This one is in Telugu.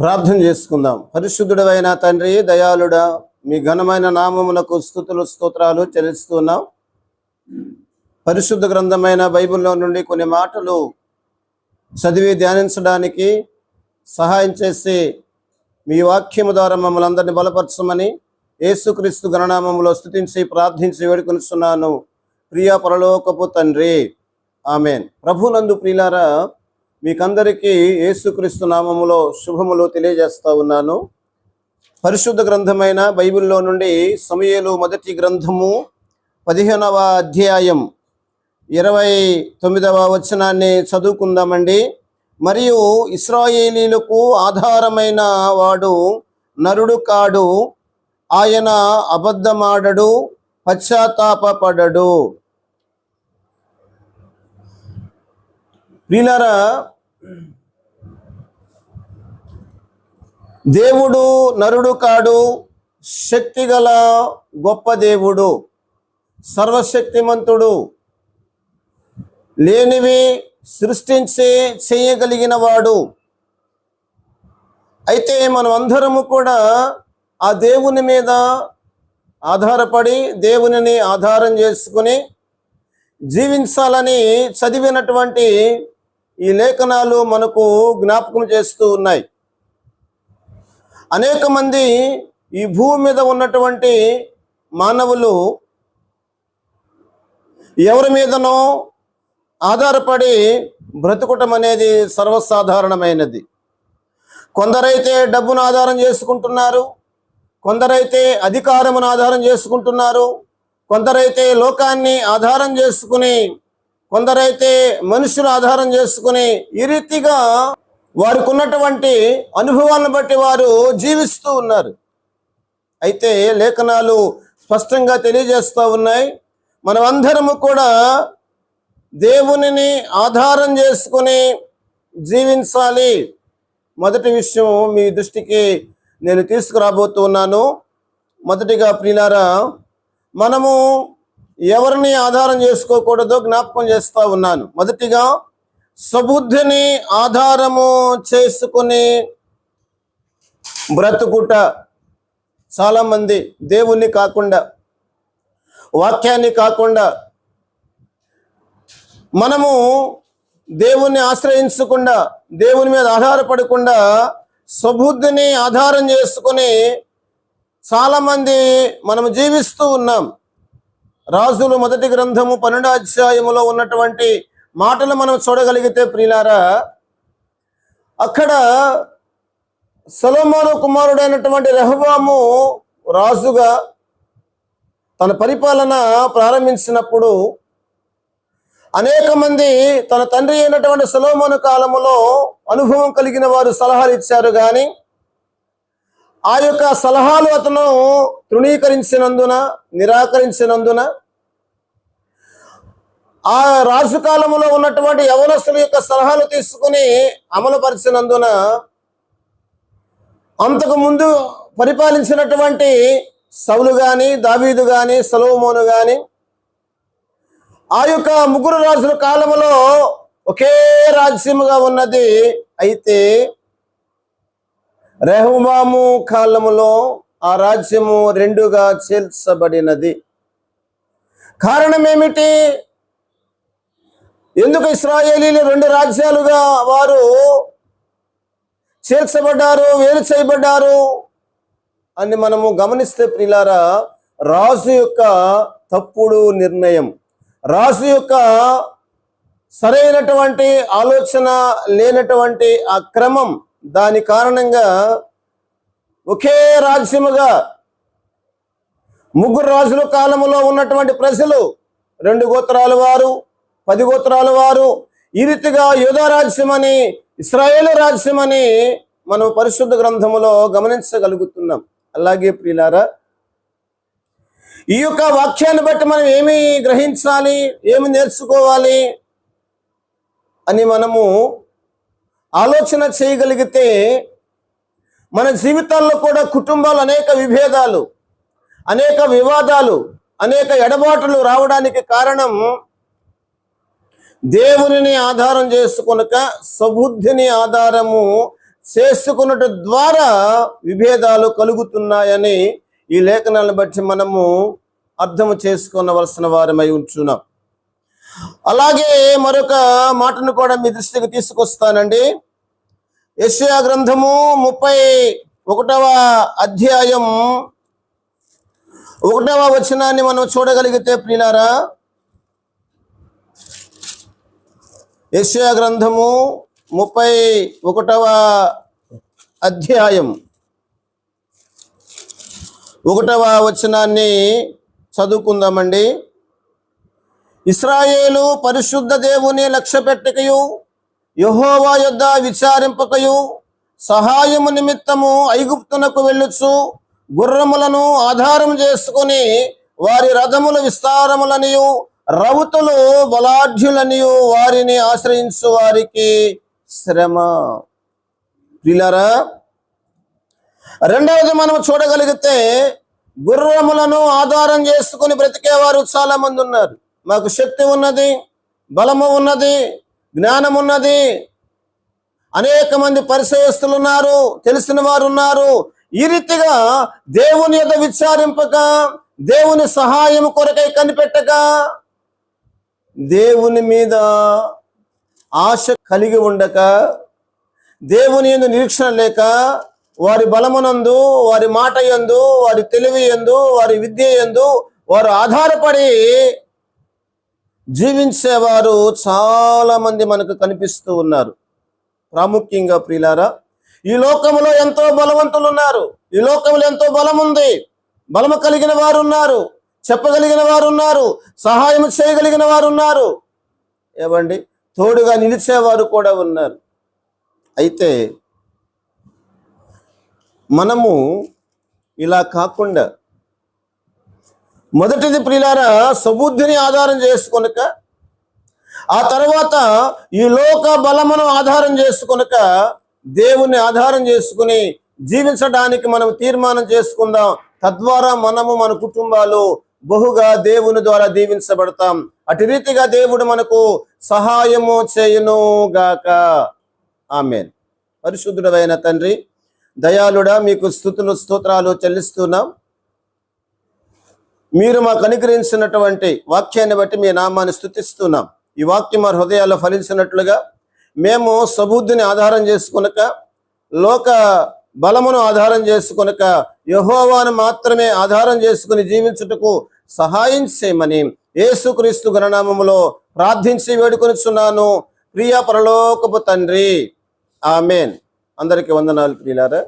ప్రార్థన చేసుకుందాం. పరిశుద్ధుడైన తండ్రి దయాళుడా మీ ఘనమైన నామమునకు స్థుతులు స్తోత్రాలు చెల్లిస్తున్నాం పరిశుద్ధ గ్రంథమైన బైబిల్లో నుండి కొన్ని మాటలు చదివి ధ్యానించడానికి సహాయం చేసి మీ వాక్యము ద్వారా మమ్మల్ని అందరినీ బలపరచమని యేసుక్రీస్తు గణనామములో స్థుతించి ప్రార్థించి వేడుకొనిస్తున్నాను ప్రియా పరలోకపు తండ్రి. ఆమెన్. ప్రభునందు ప్రియులారా మీకందరికీ యేసుక్రీస్తు నామములో శుభములు తెలియజేస్తా ఉన్నాను. పరిశుద్ధ గ్రంథమైన బైబిల్లో నుండి సమయలు మొదటి గ్రంథము పదిహేనవ అధ్యాయం ఇరవై తొమ్మిదవ వచనాన్ని చదువుకుందామండి. మరియు ఇస్రాయేలీలకు ఆధారమైన వాడు నరుడు కాడు. ఆయన అబద్ధమాడడు పశ్చాత్తాపడడు ప్రియులారా దేవుడు నరుడు కాడు శక్తిగల గొప్ప దేవుడు సర్వశక్తిమంతుడు లేనివి సృష్టించి చేయగలిగిన వాడు. అయితే మనం అందరము కూడా ఆ దేవుని మీద ఆధారపడి దేవునిని ఆధారం చేసుకుని జీవించాలని చదివినటువంటి ఈ లేఖనాలు మనకు జ్ఞాపకం చేస్తూ ఉన్నాయి. అనేక మంది ఈ భూమి మీద ఉన్నటువంటి మానవులు ఎవరి మీదనో ఆధారపడి బ్రతుకటం అనేది సర్వసాధారణమైనది. కొందరైతే డబ్బును ఆధారం చేసుకుంటున్నారు కొందరైతే అధికారమును ఆధారం చేసుకుంటున్నారు కొందరైతే లోకాన్ని ఆధారం చేసుకుని కొందరైతే మనుషులు ఆధారం చేసుకుని ఈ రీతిగా వారికి ఉన్నటువంటి అనుభవాలను బట్టి వారు జీవిస్తూ ఉన్నారు. అయితే లేఖనాలు స్పష్టంగా తెలియజేస్తూ ఉన్నాయి. మనమందరము కూడా దేవునిని ఆధారం చేసుకుని జీవించాలి. మొదటి విషయం మీ దృష్టికి నేను తీసుకురాబోతున్నాను. మొదటిగా ప్రిలారా మనము ఎవరిని ఆధారం చేసుకోకూడదో జ్ఞాపకం చేస్తూ ఉన్నాను. మొదటిగా సబుద్ధిని ఆధారము చేసుకుని బ్రతుకుట. చాలామంది దేవుణ్ణి కాకుండా వాక్యాన్ని కాకుండా మనము దేవుణ్ణి ఆశ్రయించకుండా దేవుని మీద ఆధారపడకుండా సబుద్ధిని ఆధారం చేసుకుని చాలామంది మనము జీవిస్తూ ఉన్నాం. రాజులు మొదటి గ్రంథము పన్నెండో అధ్యాయములో ఉన్నటువంటి మాటలు మనం చూడగలిగితే ప్రియులారా అక్కడ సలోమాను కుమారుడైనటువంటి రెహవాము రాజుగా తన పరిపాలన ప్రారంభించినప్పుడు అనేక మంది తన తండ్రి అయినటువంటి సొలొమోను కాలములో అనుభవం కలిగిన వారు సలహాలు ఇచ్చారు. కానీ ఆ యొక్క సలహాలు అతను తృణీకరించినందున నిరాకరించినందున ఆ రాజు కాలంలో ఉన్నటువంటి యవనస్తుల యొక్క సలహాలు తీసుకుని అమలుపరిచినందున అంతకు ముందు పరిపాలించినటువంటి సౌలు గాని దావీదు గాని సలోమోను గాని ఆ యొక్క ముగ్గురు రాజుల కాలంలో ఒకే రాజ్యముగా ఉన్నది. అయితే రెహబాము కాలములో ఆ రాజ్యము రెండుగా చేల్చబడినది కారణం ఏమిటి ఎందుకు ఇస్రాయేలీలు రెండు రాజ్యాలుగా వారు చేర్చబడ్డారు వేరు చేయబడ్డారు అని మనము గమనిస్తే ప్రిలారా రాజు యొక్క తప్పుడు నిర్ణయం రాజు యొక్క సరైనటువంటి ఆలోచన లేనటువంటి ఆ క్రమం దాని కారణంగా ఒకే రాజ్యముగా ముగ్గురు రాజుల కాలంలో ఉన్నటువంటి ప్రజలు రెండు గోత్రాల వారు పది గోత్రాల వారు ఈ రీతిగా యోధా రాజ్యమని ఇస్రాయేల్ రాజ్యమని మనం పరిశుద్ధ గ్రంథములో గమనించగలుగుతున్నాం. అలాగే ప్రియులారా ఈ యొక్క వాక్యాన్ని బట్టి మనం ఏమి గ్రహించాలి ఏమి నేర్చుకోవాలి అని మనము ఆలోచన చేయగలిగితే మన జీవితాల్లో కూడా కుటుంబాలు అనేక విభేదాలు అనేక వివాదాలు అనేక ఎడబాటులు రావడానికి కారణం దేవునిని ఆధారం చేసుకునక సబుద్ధిని ఆధారము చేసుకున్నట ద్వారా విభేదాలు కలుగుతున్నాయని ఈ లేఖనాలను బట్టి మనము అర్థం చేసుకునవలసిన వారమై ఉంటున్నాం. అలాగే మరొక మాటను కూడా మీ దృష్టికి తీసుకొస్తానండి. యశ్యా గ్రంథము ముప్పై ఒకటవ అధ్యాయం ఒకటవ వచనాన్ని మనం చూడగలిగితే ప్రియులారా యశ్యా గ్రంథము ముప్పై ఒకటవ అధ్యాయం ఒకటవ వచనాన్ని చదువుకుందామండి. ఇస్రాయేలు పరిశుద్ధ దేవుని లక్ష్య పెట్టకయు యహోవా యొద్ద విచారింపకయు సహాయము నిమిత్తము ఐగుప్తునకు వెళ్ళుచు గుర్రములను ఆధారం చేసుకొని వారి రథములు విస్తారములనియు రౌతులు బలాఢ్యులనియు వారిని ఆశ్రయించు వారికి శ్రమ. ప్రియులారా రెండవది మనం చూడగలిగితే గుర్రములను ఆధారం చేసుకుని బ్రతికేవారు చాలా మంది ఉన్నారు. మాకు శక్తి ఉన్నది బలము ఉన్నది జ్ఞానం ఉన్నది. అనేక మంది పరిచయస్తులు ఉన్నారు తెలిసిన వారు ఉన్నారు. ఈ రీతిగా దేవుని యొక్క విచారింపక దేవుని సహాయం కొరకై కనిపెట్టక దేవుని మీద ఆశ కలిగి ఉండక దేవుని ఎందు నిరీక్షణ లేక వారి బలమునందు వారి మాట యందు వారి తెలివి యందు వారి విద్య యందు వారు ఆధారపడి జీవించేవారు చాలామంది మనకు కనిపిస్తూ ఉన్నారు. ప్రాముఖ్యంగా ప్రియులారా ఈ లోకములో ఎంతో బలవంతులు ఉన్నారు ఈ లోకములో ఎంతో బలం ఉంది బలము కలిగిన వారు ఉన్నారు చెప్పగలిగిన వారు ఉన్నారు సహాయం చేయగలిగిన వారు ఉన్నారు ఏవండి తోడుగా నిలిచేవారు కూడా ఉన్నారు. అయితే మనము ఇలా కాకుండా మొదటిది ప్రియులారా సబుద్ధిని ఆధారం చేసుకొనక ఆ తర్వాత ఈ లోక బలమును ఆధారం చేసుకొనక దేవుణ్ణి ఆధారం చేసుకుని జీవించడానికి మనం తీర్మానం చేసుకుందాం. తద్వారా మనము మన కుటుంబాలు బహుగా దేవుని ద్వారా దీవించబడతాం. అటు రీతిగా దేవుడు మనకు సహాయము చేయను గాక ఆమెన్. పరిశుద్ధుడైన తండ్రి దయాళుడా మీకు స్థుతులు స్తోత్రాలు చెల్లిస్తున్నాం. మీరు మాకు అనుగ్రహించినటువంటి వాక్యాన్ని బట్టి మీ నామాన్ని స్థుతిస్తున్నాం. ఈ వాక్యం మా హృదయాల్లో ఫలించినట్లుగా మేము సబుద్ధిని ఆధారం చేసుకునక లోక బలమును ఆధారం చేసుకునక యహోవాను మాత్రమే ఆధారం చేసుకుని జీవించుటకు సహాయం చేయమని యేసుక్రీస్తు గణనామములో ప్రార్థించి వేడుకొనిచున్నాను. ప్రియ పరలోకపు తండ్రి. ఆమెన్. అందరికీ వందనాలు ప్రియులారా.